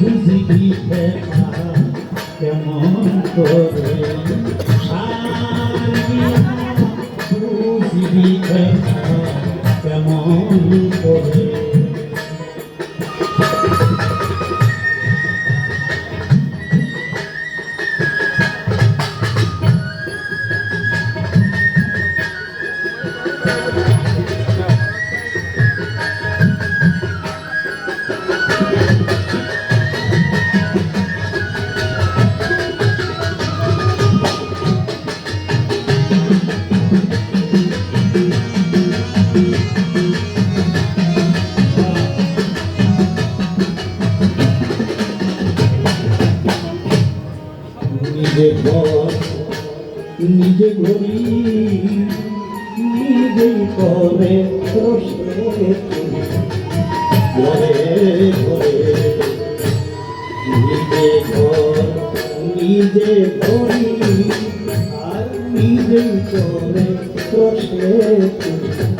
বুঝিবি দেখা কেমন করে নিজে ঘর, নিজে ঘড়ি, নিজেই করে ঘরে ঘরে নিজে ঘর, নিজে ঘড়ি, আর নিজেই করে রসে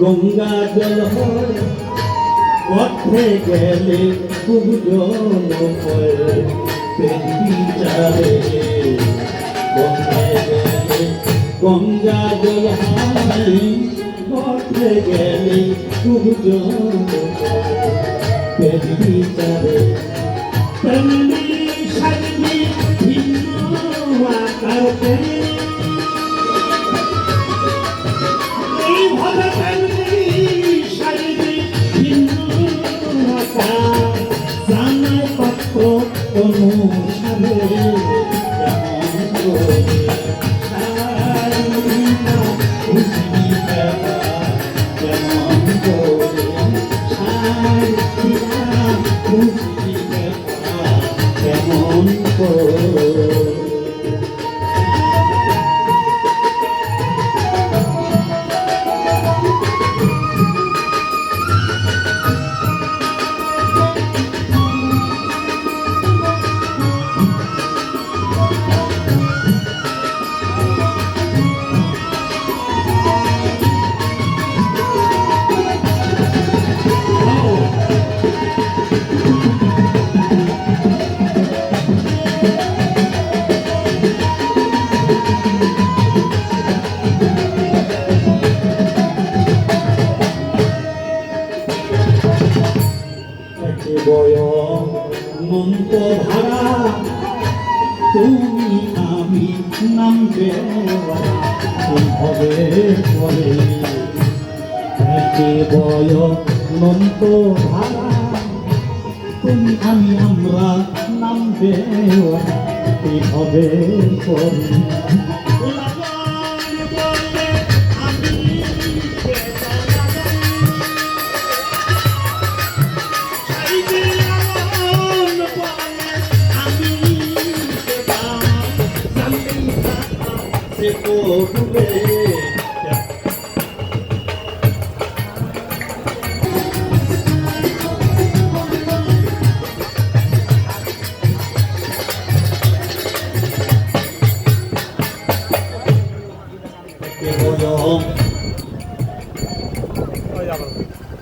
গঙ্গা জল হয় পথে গেলে খুব জল হয় বিচারে গঙ্গা জল হয় পথে গেলে খুব Ooh. মন্ত ভাড়া তুমি আমি নাম দেওয়া হবে পরে বয় মন্ত ভাড়া তুমি আমি আমরা নাম দেওয়া হবে পরে todo bem.